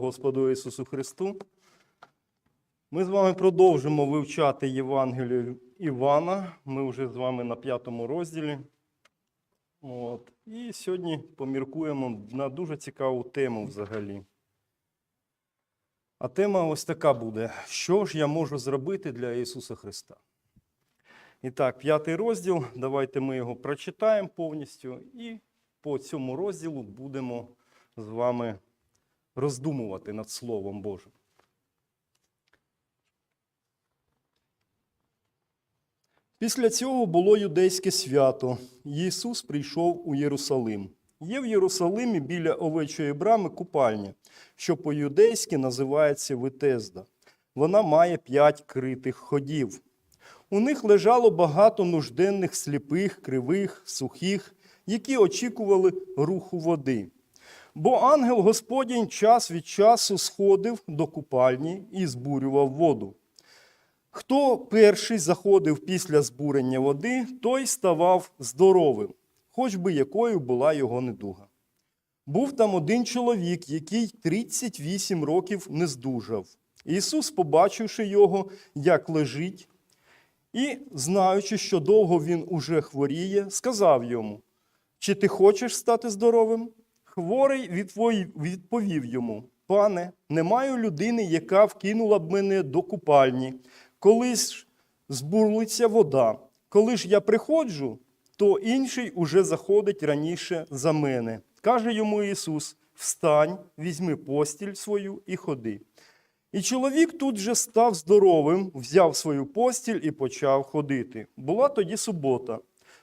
Господу Ісусу Христу. Ми з вами продовжимо вивчати Євангелію Івана. Ми вже з вами на п'ятому розділі. От. І сьогодні поміркуємо на дуже цікаву тему взагалі. А тема ось така буде: що ж я можу зробити для Ісуса Христа? І так, п'ятий розділ. Давайте ми його прочитаємо повністю і по цьому розділу будемо з вами роздумувати над Словом Божим. Після цього було юдейське свято. Ісус прийшов у Єрусалим. Є в Єрусалимі біля овечої брами купальня, що по-юдейськи називається Витезда. Вона має п'ять критих ходів. У них лежало багато нужденних сліпих, кривих, сухих, які очікували руху води. Бо ангел Господень час від часу сходив до купальні і збурював воду. Хто перший заходив після збурення води, той ставав здоровим, хоч би якою була його недуга. Був там один чоловік, який 38 років не здужав. Ісус, побачивши його, як лежить, і, знаючи, що довго він уже хворіє, сказав йому: Чи ти хочеш стати здоровим? Хворий відповів йому: Пане, не маю людини, яка вкинула б мене до купальні, коли ж збурлиться вода. Коли ж я приходжу, то інший уже заходить раніше за мене. Каже йому Ісус: Встань, візьми постіль свою і ходи. І чоловік тут же став здоровим, взяв свою постіль і почав ходити. Була тоді субота.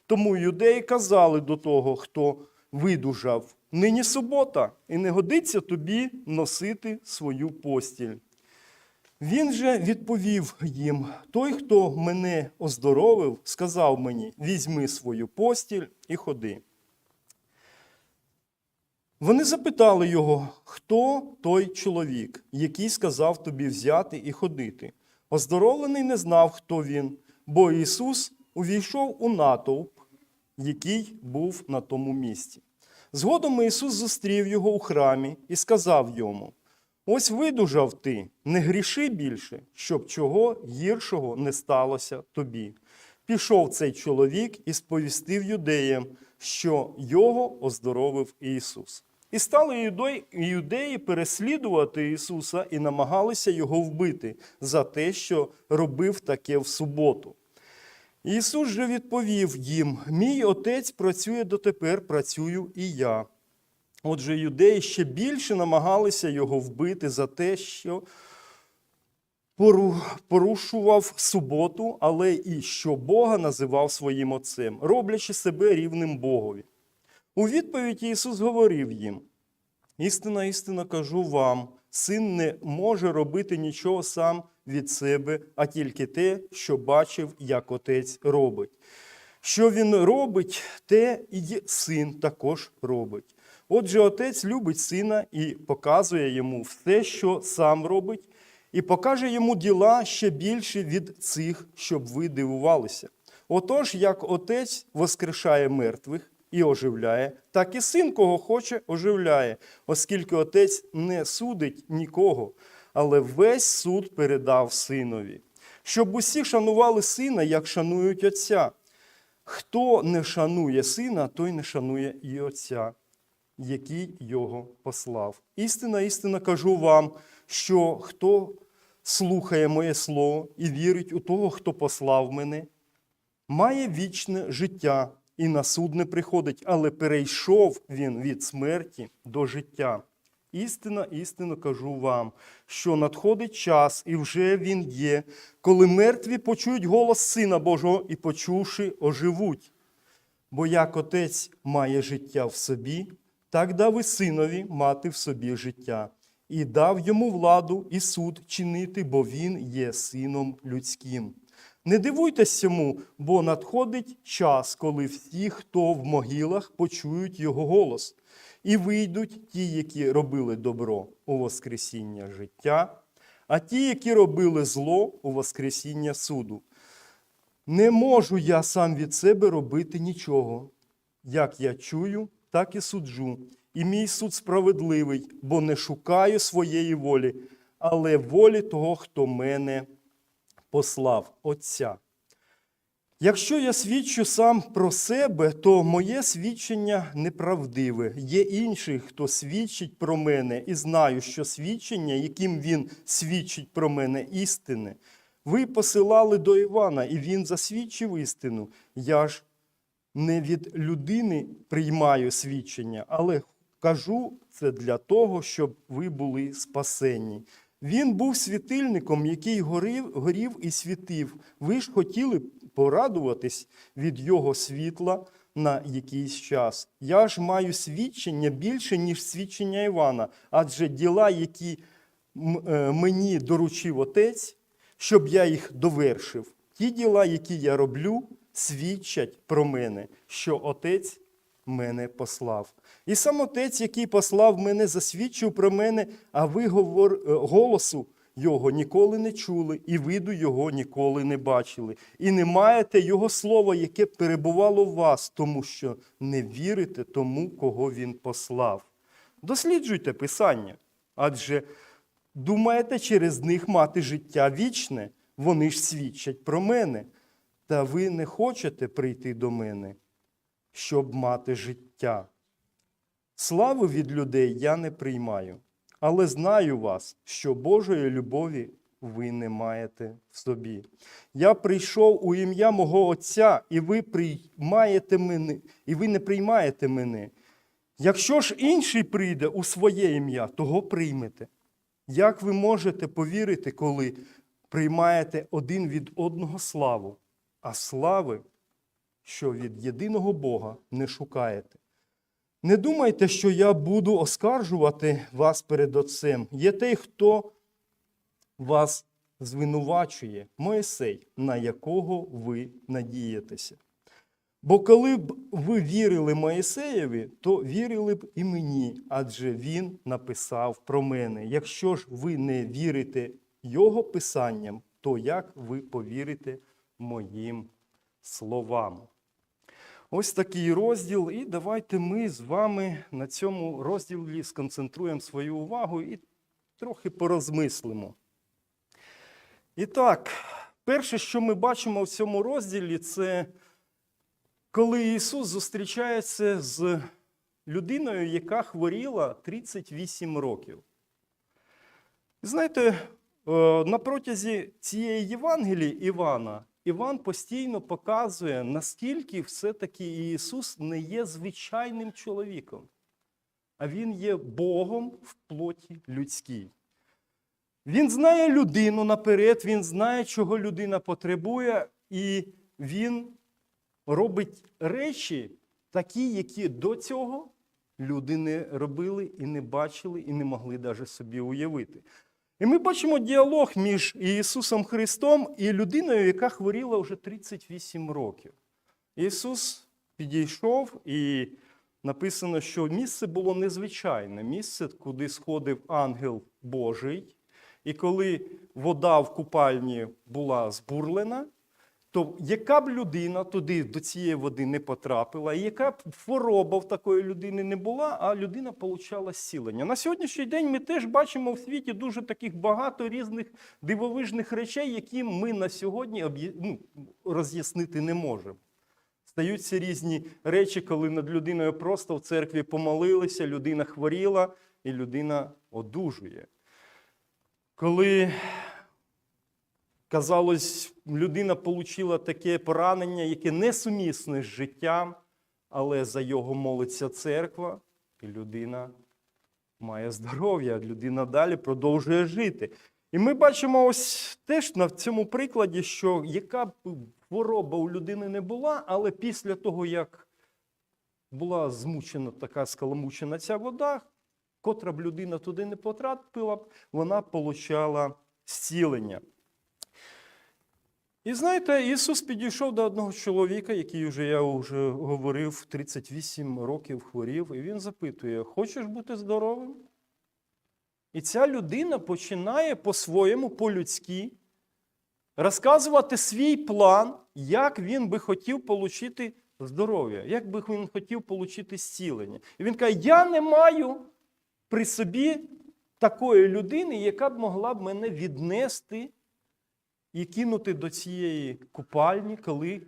Тому юдеї казали до того, хто видужав: нині субота, і не годиться тобі носити свою постіль. Він же відповів їм: той, хто мене оздоровив, сказав мені: візьми свою постіль і ходи. Вони запитали його, хто той чоловік, який сказав тобі взяти і ходити. Оздоровлений не знав, хто він, бо Ісус увійшов у натовп, який був на тому місці. Згодом Ісус зустрів його у храмі і сказав йому: Ось видужав ти, не гріши більше, щоб чого гіршого не сталося тобі. Пішов цей чоловік і сповістив юдеям, що його оздоровив Ісус. І стали юдеї переслідувати Ісуса і намагалися його вбити за те, що робив таке в суботу. Ісус же відповів їм: Мій отець працює дотепер, працюю і я. Отже, юдеї ще більше намагалися його вбити за те, що порушував суботу, але і що Бога називав своїм отцем, роблячи себе рівним Богові. У відповідь Ісус говорив їм: істина, істина кажу вам, син не може робити нічого сам від себе, а тільки те, що бачив, як отець робить. Що він робить, те і син також робить. Отже, отець любить сина і показує йому все, що сам робить, і покаже йому діла ще більше від цих, щоб ви дивувалися. Отож, як отець воскрешає мертвих і оживляє, так і син, кого хоче, оживляє, оскільки отець не судить нікого, але весь суд передав синові, щоб усі шанували сина, як шанують отця. Хто не шанує сина, той не шанує і отця який його послав. Істина, істина кажу вам, що хто слухає моє слово і вірить у того, хто послав мене, має вічне життя і на суд не приходить, але перейшов він від смерті до життя. Істина, істинно кажу вам, що надходить час, і вже він є, коли мертві почують голос Сина Божого і, почувши, оживуть. Бо як отець має життя в собі, так дав і синові мати в собі життя, і дав йому владу і суд чинити, бо він є сином людським. Не дивуйтесь цьому, бо надходить час, коли всі, хто в могилах, почують його голос, і вийдуть ті, які робили добро у Воскресіння життя, а ті, які робили зло у Воскресіння суду. Не можу я сам від себе робити нічого. Як я чую, так і суджу. і мій суд справедливий, бо не шукаю своєї волі, але волі того, хто мене послав, Отця. Якщо я свідчу сам про себе, то моє свідчення неправдиве. Є інший, хто свідчить про мене, і знаю, що свідчення, яким він свідчить про мене, істинне. Ви посилали до Івана, і він засвідчив істину. Я ж не від людини приймаю свідчення, але кажу це для того, щоб ви були спасені. Він був світильником, який горів, горів і світив. Ви ж хотіли порадуватись від його світла на якийсь час. Я ж маю свідчення більше, ніж свідчення Івана, адже діла, які е, мені доручив отець, щоб я їх довершив. Ті діла, які я роблю, свідчать про мене, що отець мене послав. І сам отець, який послав мене, засвідчив про мене, а ви говор... е, голосу його ніколи не чули, і виду його ніколи не бачили. І не маєте його слова, яке перебувало в вас, тому що не вірите тому, кого він послав. Досліджуйте Писання, адже думаєте через них мати життя вічне, вони ж свідчать про мене. Та ви не хочете прийти до мене, щоб мати життя. Слави від людей я не приймаю, але знаю вас, що Божої любові ви не маєте в собі. Я прийшов у ім'я мого Отця, і ви приймаєте мене, і ви не приймаєте мене. Якщо ж інший прийде у своє ім'я, того приймете. Як ви можете повірити, коли приймаєте один від одного славу, а слави, що від єдиного Бога не шукаєте? Не думайте, що я буду оскаржувати вас перед Отцем. Є той, хто вас звинувачує, Моїсей, на якого ви надієтеся. Бо коли б ви вірили Моїсеєві, то вірили б і мені, адже він написав про мене. Якщо ж ви не вірите його писанням, то як ви повірите моїм словам? Ось такий розділ, і давайте ми з вами на цьому розділі сконцентруємо свою увагу і трохи порозмислимо. І так, перше, що ми бачимо в цьому розділі, це коли Ісус зустрічається з людиною, яка хворіла 38 років. Знаєте, е, на протязі цієї Євангелії Івана Іван постійно показує, наскільки все-таки Ісус не є звичайним чоловіком, а Він є Богом в плоті людській. Він знає людину наперед, він знає, чого людина потребує, і він робить речі такі, які до цього люди не робили і не бачили, і не могли навіть собі уявити. І ми бачимо діалог між Ісусом Христом і людиною, яка хворіла вже 38 років. Ісус підійшов і написано, що місце було незвичайне місце, куди сходив ангел Божий. І коли вода в купальні була збурлена, то яка б людина туди до цієї води не потрапила, і яка б хвороба в такої людини не була, а людина получала зцілення. На сьогоднішній день ми теж бачимо в світі дуже таких багато різних дивовижних речей, які ми на сьогодні ну, роз'яснити не можемо. Стаються різні речі, коли над людиною просто в церкві помолилися, людина хворіла і людина одужує. Коли Казалось, людина отримала таке поранення, яке несумісне з життям, але за його молиться церква, і людина має здоров'я, людина далі продовжує жити. І ми бачимо ось теж на цьому прикладі, що яка б хвороба у людини не була, але після того, як була змучена така скаламучена ця вода, котра б людина туди не потрапила вона получала зцілення. І знаєте, Ісус підійшов до одного чоловіка, який вже я вже говорив, 38 років хворів, і він запитує: Хочеш бути здоровим? І ця людина починає по-своєму, по-людськи, розказувати свій план, як він би хотів отримати здоров'я, як би він хотів отримати зцілення. І він каже: Я не маю при собі такої людини, яка б могла б мене віднести і кинути до цієї купальні, коли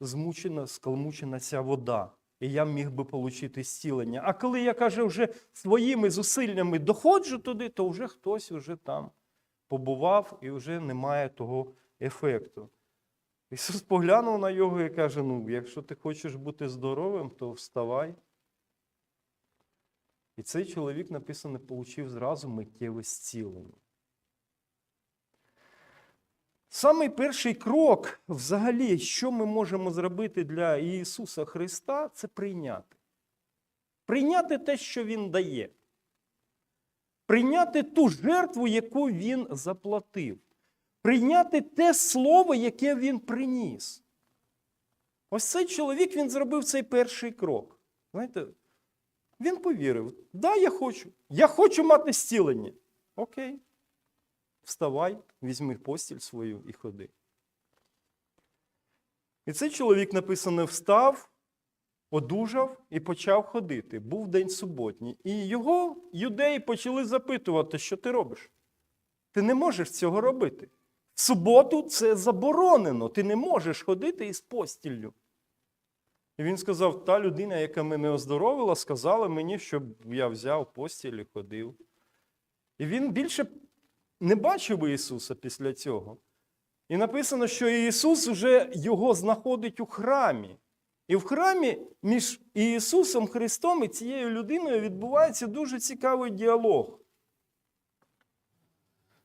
змучена, скалмучена ця вода. І я міг би отримати зцілення. А коли я каже, вже своїми зусиллями доходжу туди, то вже хтось вже там побував і вже немає того ефекту. Ісус поглянув на його і каже: ну, якщо ти хочеш бути здоровим, то вставай. І цей чоловік, написано, отримав зразу миттєве зцілення. Самий перший крок, взагалі, що ми можемо зробити для Ісуса Христа, це прийняти. Прийняти те, що Він дає. Прийняти ту жертву, яку Він заплатив. Прийняти те слово, яке Він приніс. Ось цей чоловік він зробив цей перший крок. Знаєте, він повірив: да, я хочу. Я хочу мати зцілення. Окей. Вставай, візьми постіль свою і ходи. І цей чоловік написано встав, одужав і почав ходити. Був день суботній. І його юдеї почали запитувати, що ти робиш. Ти не можеш цього робити. В суботу це заборонено. Ти не можеш ходити із постіллю. І він сказав: та людина, яка мене оздоровила, сказала мені, щоб я взяв постіль і ходив. І він більше не бачив Ісуса після цього. І написано, що Ісус вже його знаходить у храмі. І в храмі між Ісусом Христом і цією людиною відбувається дуже цікавий діалог.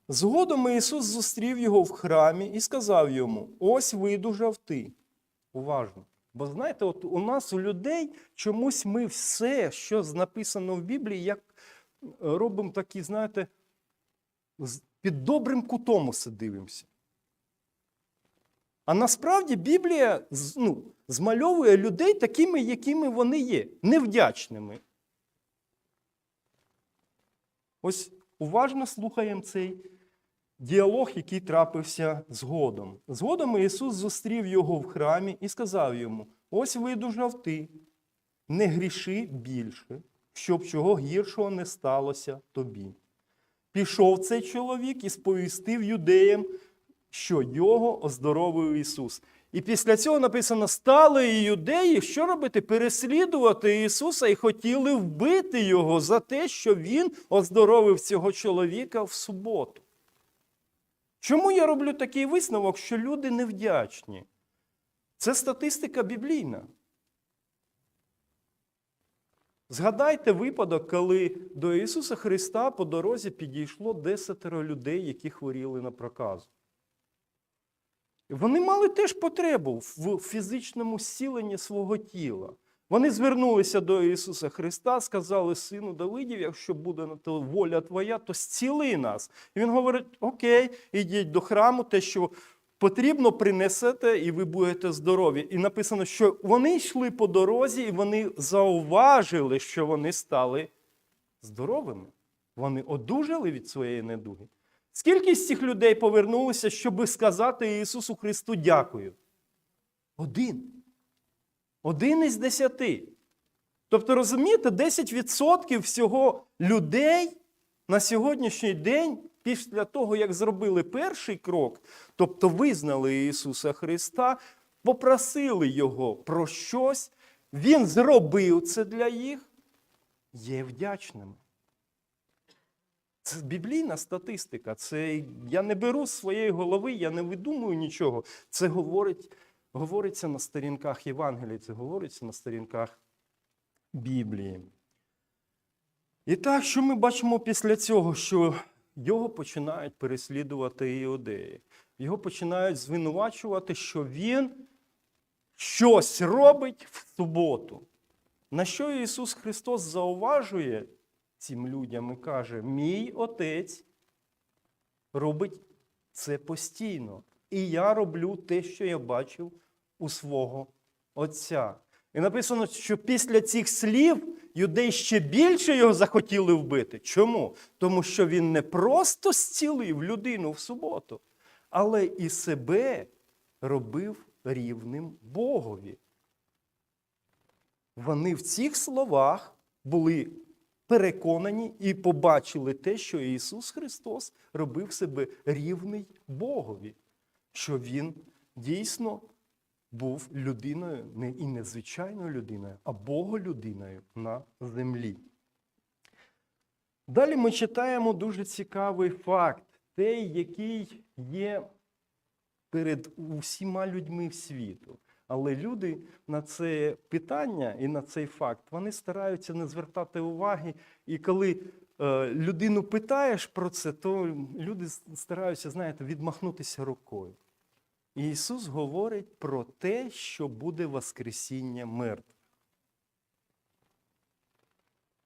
Згодом Ісус зустрів його в храмі і сказав йому: ось видужав ти. Уважно. Бо знаєте, от у нас, у людей, чомусь ми все, що написано в Біблії, як робимо такі, знаєте, під добрим кутом усе дивимося. А насправді Біблія ну, змальовує людей такими, якими вони є, невдячними. Ось уважно слухаємо цей діалог, який трапився згодом. Згодом Ісус зустрів його в храмі і сказав йому: ось видужав ти, не гріши більше, щоб чого гіршого не сталося тобі. Пішов цей чоловік і сповістив юдеям, що його оздоровив Ісус. І після цього написано: стали і юдеї, що робити? Переслідувати Ісуса і хотіли вбити Його за те, що Він оздоровив цього чоловіка в суботу. Чому я роблю такий висновок, що люди невдячні? Це статистика біблійна. Згадайте випадок, коли до Ісуса Христа по дорозі підійшло десятеро людей, які хворіли на проказу. Вони мали теж потребу в фізичному зціленні свого тіла. Вони звернулися до Ісуса Христа, сказали Сину Давидів, якщо буде на то воля Твоя, то зціли нас. І Він говорить: Окей, ідіть до храму, те, що потрібно, принесете, і ви будете здорові. І написано, що вони йшли по дорозі, і вони зауважили, що вони стали здоровими. Вони одужали від своєї недуги. Скільки з цих людей повернулося, щоб сказати Ісусу Христу дякую? Один. Один із десяти. Тобто, розумієте, 10% всього людей на сьогоднішній день, після того, як зробили перший крок, тобто визнали Ісуса Христа, попросили Його про щось, Він зробив це для їх, є вдячними. Це біблійна статистика. Це я не беру з своєї голови, я не видумую нічого. Це говорить, говориться на сторінках Євангелії, це говориться на сторінках Біблії. І так, що ми бачимо після цього, що його починають переслідувати іудеї. Його починають звинувачувати, що він щось робить в суботу. На що Ісус Христос зауважує цим людям і каже: Мій отець робить це постійно. І я роблю те, що я бачив у свого Отця. І написано, що після цих слів юдей ще більше його захотіли вбити. Чому? Тому що він не просто зцілив людину в суботу, але і себе робив рівним Богові. Вони в цих словах були переконані і побачили те, що Ісус Христос робив себе рівний Богові, що Він дійсно був людиною, не і не звичайною людиною, а Боголюдиною на землі. Далі ми читаємо дуже цікавий факт, той, який є перед усіма людьми світу. Але люди на це питання і на цей факт вони стараються не звертати уваги. І коли е, людину питаєш про це, то люди стараються, знаєте, відмахнутися рукою. Ісус говорить про те, що буде Воскресіння мертвих.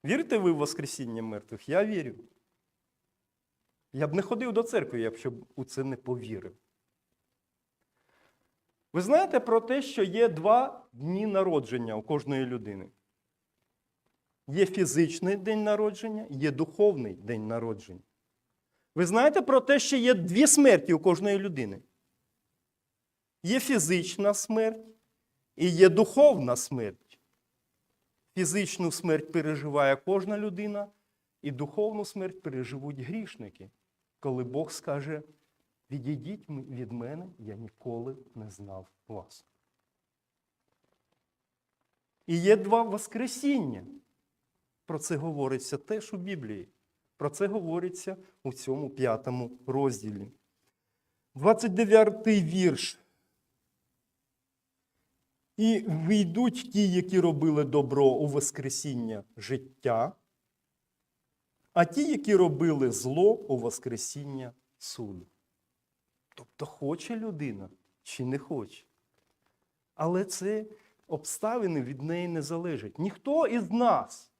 Вірите ви в Воскресіння мертвих? Я вірю. Я б не ходив до церкви, якщо б у це не повірив. Ви знаєте про те, що є два дні народження у кожної людини. Є фізичний день народження, є духовний день народження. Ви знаєте про те, що є дві смерті у кожної людини. Є фізична смерть і є духовна смерть. Фізичну смерть переживає кожна людина, і духовну смерть переживуть грішники, коли Бог скаже, відійдіть від мене, я ніколи не знав вас. І є два Воскресіння. Про це говориться теж у Біблії. Про це говориться у цьому п'ятому розділі. 29 й вірш. І війдуть ті, які робили добро у Воскресіння життя, а ті, які робили зло у Воскресіння суду. Тобто хоче людина чи не хоче. Але це обставини від неї не залежать. Ніхто із нас,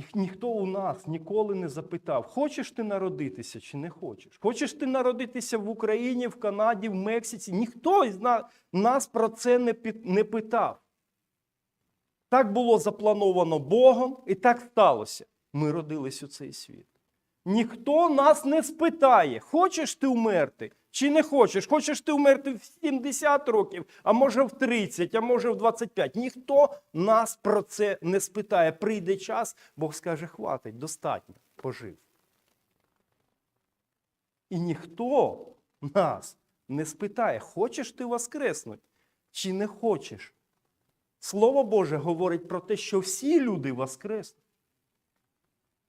і ніхто у нас ніколи не запитав, хочеш ти народитися чи не хочеш. Хочеш ти народитися в Україні, в Канаді, в Мексиці. Ніхто із нас про це не питав. Так було заплановано Богом, і так сталося. Ми родились у цей світ. Ніхто нас не спитає, хочеш ти вмерти чи не хочеш. Хочеш ти вмерти в 70 років, а може в 30, а може в 25. Ніхто нас про це не спитає. Прийде час, Бог скаже, хватить, достатньо, пожив. І ніхто нас не спитає, хочеш ти воскреснути чи не хочеш. Слово Боже говорить про те, що всі люди воскреснуть.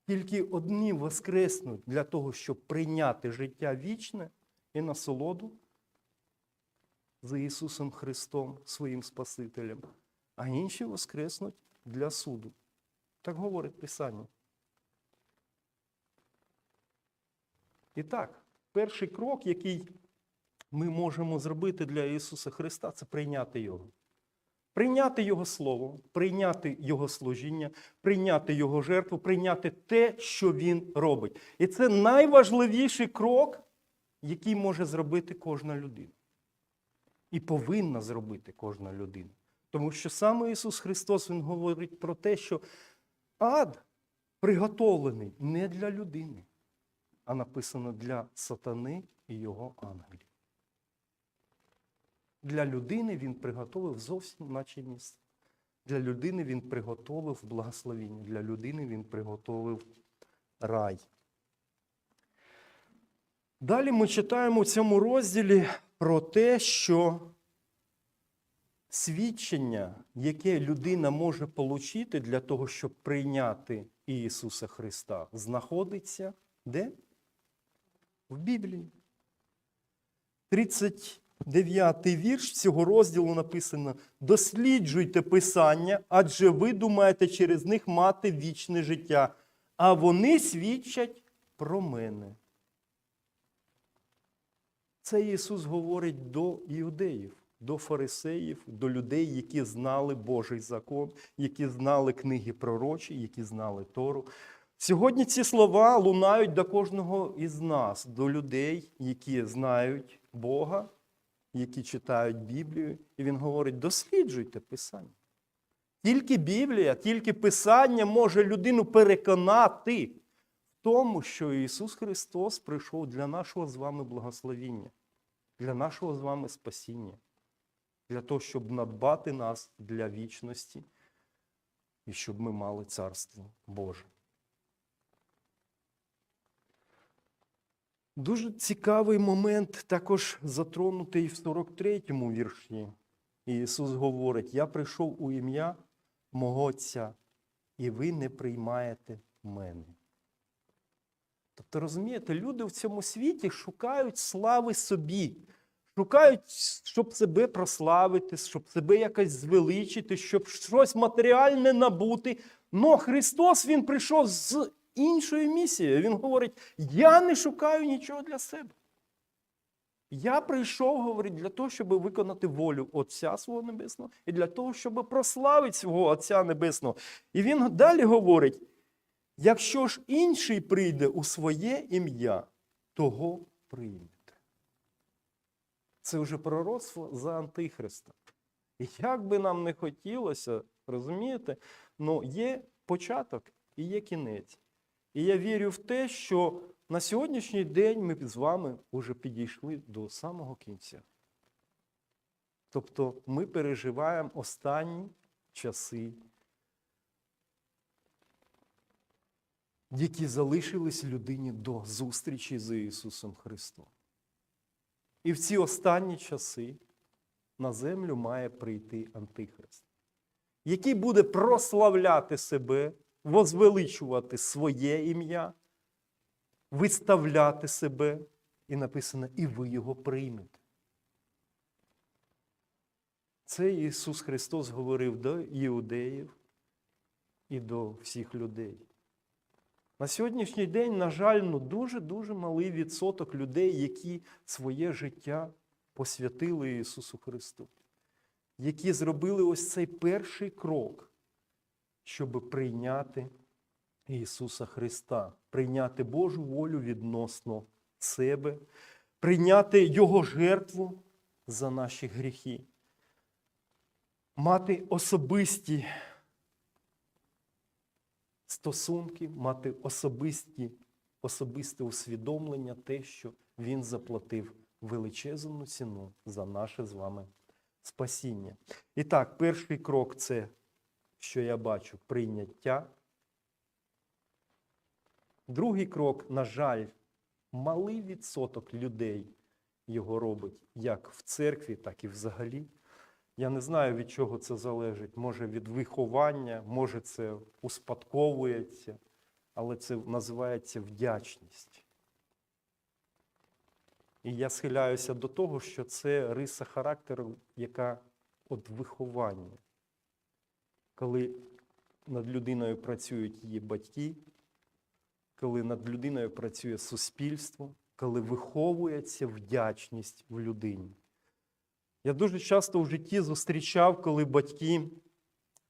Тільки одні воскреснуть для того, щоб прийняти життя вічне і насолоду за Ісусом Христом, своїм Спасителем, а інші воскреснуть для суду. Так говорить Писання. І так, перший крок, який ми можемо зробити для Ісуса Христа, це прийняти Його. Прийняти Його Слово, прийняти Його служіння, прийняти Його жертву, прийняти те, що Він робить. І це найважливіший крок, який може зробити кожна людина. І повинна зробити кожна людина. Тому що саме Ісус Христос Він говорить про те, що ад приготовлений не для людини, а написано для сатани і його ангелів. Для людини він приготовив зовсім наче місце. Для людини він приготовив благословіння, для людини він приготовив рай. Далі ми читаємо у цьому розділі про те, що свідчення, яке людина може отримати для того, щоб прийняти Ісуса Христа, знаходиться де? В Біблії. 39 вірш цього розділу написано: досліджуйте Писання, адже ви думаєте через них мати вічне життя, а вони свідчать про мене. Це Ісус говорить до іудеїв, до фарисеїв, до людей, які знали Божий закон, які знали книги пророчі, які знали Тору. Сьогодні ці слова лунають до кожного із нас, до людей, які знають Бога, які читають Біблію. І Він говорить: досліджуйте Писання. Тільки Біблія, тільки Писання може людину переконати в тому, що Ісус Христос прийшов для нашого з вами благословіння, для нашого з вами спасіння, для того, щоб надбати нас для вічності і щоб ми мали Царство Боже. Дуже цікавий момент також затронутий в 43-му вірші. Ісус говорить: Я прийшов у ім'я мого Отця, і ви не приймаєте мене. Тобто, розумієте, люди в цьому світі шукають слави собі, шукають, щоб себе прославити, щоб себе якось звеличити, щоб щось матеріальне набути. Но Христос Він прийшов з іншою місією. Він говорить: я не шукаю нічого для себе. Я прийшов, говорить, для того, щоб виконати волю Отця свого Небесного і для того, щоб прославити свого Отця Небесного. І він далі говорить: якщо ж інший прийде у своє ім'я, того приймете. Це вже пророцтво за Антихриста. І як би нам не хотілося, розумієте, ну є початок і є кінець. І я вірю в те, що на сьогоднішній день ми з вами вже підійшли до самого кінця. Тобто ми переживаємо останні часи, які залишились людині до зустрічі з Ісусом Христом. І в ці останні часи на землю має прийти Антихрист, який буде прославляти себе, возвеличувати своє ім'я, виставляти себе, і написано, і ви його приймете. Це Ісус Христос говорив до іудеїв і до всіх людей. На сьогоднішній день, на жаль, ну дуже-дуже малий відсоток людей, які своє життя посвятили Ісусу Христу, які зробили ось цей перший крок, щоб прийняти Ісуса Христа, прийняти Божу волю відносно себе, прийняти Його жертву за наші гріхи, мати особисті стосунки, мати особисті, особисте усвідомлення, те, що Він заплатив величезну ціну за наше з вами спасіння. І так, перший крок це, що я бачу, прийняття. Другий крок, на жаль, малий відсоток людей його робить як в церкві, так і взагалі. Я не знаю, від чого це залежить. Може від виховання, може це успадковується, але це називається вдячність. І я схиляюся до того, що це риса характеру, яка от виховання. Коли над людиною працюють її батьки, коли над людиною працює суспільство, коли виховується вдячність в людині. Я дуже часто в житті зустрічав, коли батьки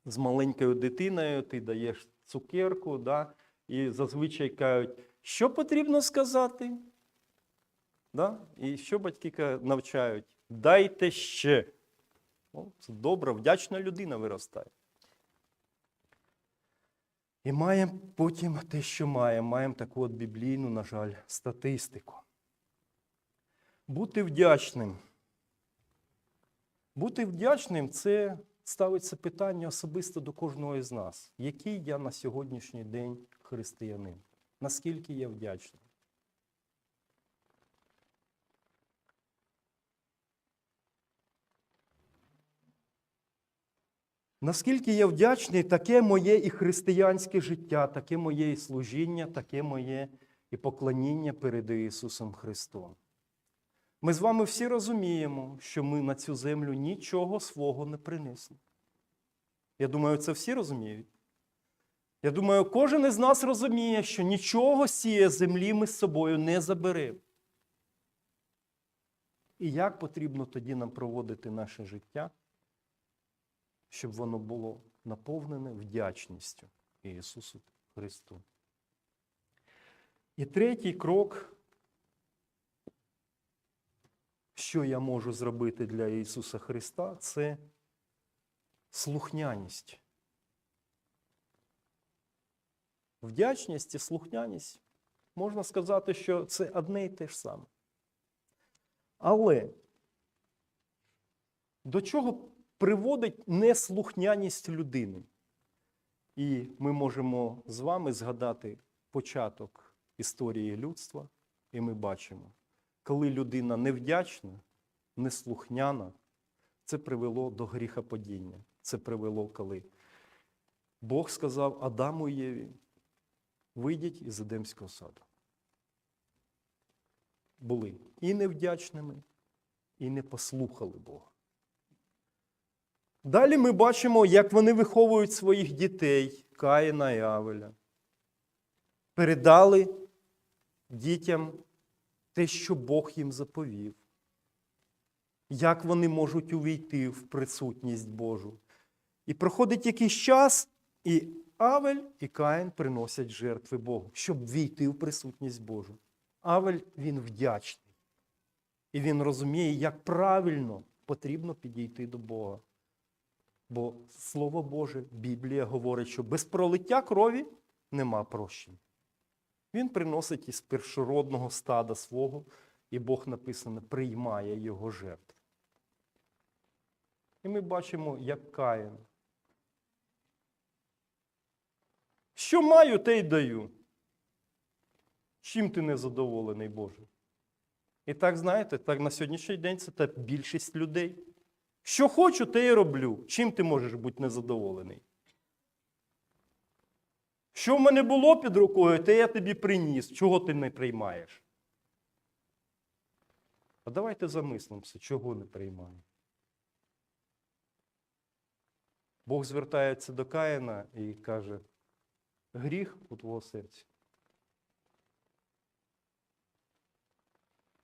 з маленькою дитиною, ти даєш цукерку, да, і зазвичай кажуть, що потрібно сказати? Да? І що батьки навчають? Дайте ще. О, це добра, вдячна людина виростає. І маємо потім те, що маємо. Маємо таку от біблійну, на жаль, статистику. Бути вдячним. Бути вдячним це ставиться питання особисто до кожного із нас. Який я на сьогоднішній день християнин? Наскільки я вдячний? Наскільки я вдячний, таке моє і християнське життя, таке моє і служіння, таке моє і поклоніння перед Ісусом Христом. Ми з вами всі розуміємо, що ми на цю землю нічого свого не принесли. Я думаю, це всі розуміють. Я думаю, кожен із нас розуміє, що нічого цієї землі ми з собою не заберемо. І як потрібно тоді нам проводити наше життя, щоб воно було наповнене вдячністю Ісусу Христу. І третій крок, що я можу зробити для Ісуса Христа, це слухняність. Вдячність і слухняність можна сказати, що це одне і те ж саме. Але До чого приводить неслухняність людини? І ми можемо з вами згадати початок історії людства, і ми бачимо, коли людина невдячна, неслухняна, це привело до гріхопадіння. Це привело, коли Бог сказав Адаму і Єві, вийдіть із Едемського саду. Були і невдячними, і не послухали Бога. Далі ми бачимо, як вони виховують своїх дітей, Каїна і Авеля. Передали дітям те, що Бог їм заповів. Як вони можуть увійти в присутність Божу. І проходить якийсь час, і Авель і Каїн приносять жертви Богу, щоб війти в присутність Божу. Авель він вдячний. І він розуміє, як правильно потрібно підійти до Бога. Бо Слово Боже, Біблія говорить, що без пролиття крові нема прощень. Він приносить із першородного стада свого, і Бог написано, приймає його жертву. І ми бачимо, як Каїн. Що маю, те й даю. Чим ти не задоволений, Боже? І так, знаєте, так на сьогоднішній день це так більшість людей. Що хочу, те й роблю. Чим ти можеш бути незадоволений? Що в мене було під рукою, те я тобі приніс. Чого ти не приймаєш? А давайте замислимося, чого не приймає. Бог звертається до Каїна і каже: гріх у твого серці.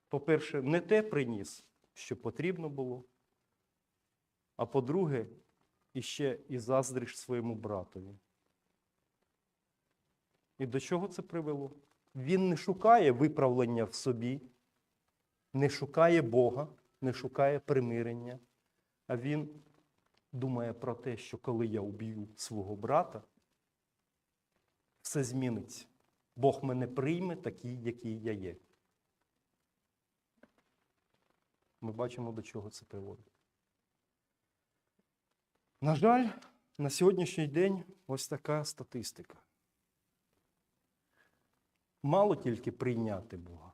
По-перше, не те приніс, що потрібно було. А по-друге, іще і заздриш своєму братові. І до чого це привело? Він не шукає виправлення в собі, не шукає Бога, не шукає примирення, а він думає про те, що коли я уб'ю свого брата, все зміниться. Бог мене прийме такий, який я є. Ми бачимо, до чого це приводить. На жаль, на сьогоднішній день ось така статистика. Мало тільки прийняти Бога.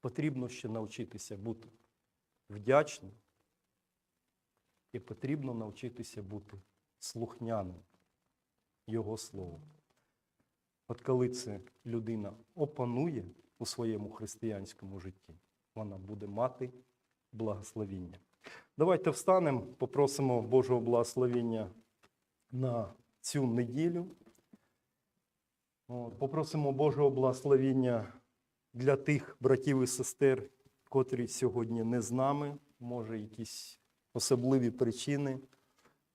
Потрібно ще навчитися бути вдячним і потрібно навчитися бути слухняним Його Слову. От коли це людина опанує у своєму християнському житті, вона буде мати благословіння. Давайте встанемо, попросимо Божого благословення на цю неділю. Попросимо Божого благословення для тих братів і сестер, котрі сьогодні не з нами, може, якісь особливі причини,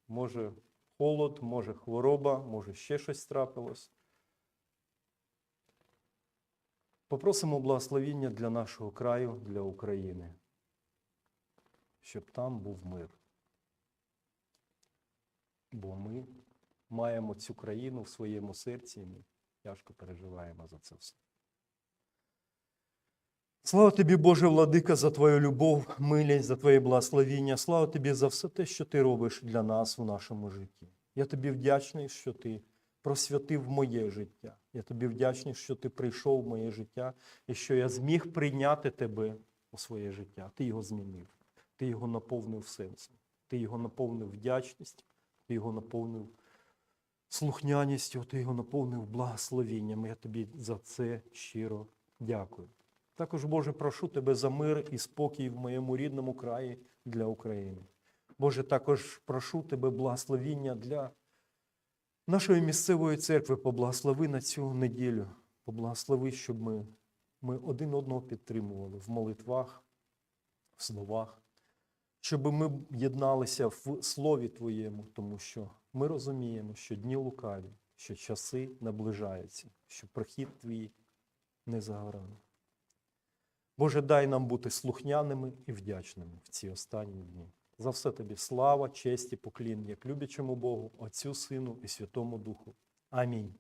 може холод, може хвороба, може ще щось трапилось. Попросимо благословіння для нашого краю, для України щоб там був мир. Бо ми маємо цю країну в своєму серці, тяжко переживаємо за це все. Слава тобі, Боже владика, за твою любов, милість, за твоє благословіння. Слава тобі за все те, що ти робиш для нас у нашому житті. Я тобі вдячний, що ти просвятив моє життя. Я тобі вдячний, що ти прийшов в моє життя і що я зміг прийняти тебе у своє життя. Ти його змінив. Ти його наповнив сенсом, ти його наповнив вдячністю, ти його наповнив слухняністю, ти його наповнив благословінням. Я тобі за це щиро дякую. Також, Боже, прошу тебе за мир і спокій в моєму рідному краї для України. Боже, також прошу тебе благословіння для нашої місцевої церкви. Поблагослови на цю неділю. Поблагослови, щоб ми, ми один одного підтримували в молитвах, в словах щоб ми єдналися в Слові Твоєму, тому що ми розуміємо, що дні лукаві, що часи наближаються, що прихід Твій не за. Боже, дай нам бути слухняними і вдячними в ці останні дні. За все тобі слава, честь і поклін, як любячому Богу, Отцю Сину і Святому Духу. Амінь.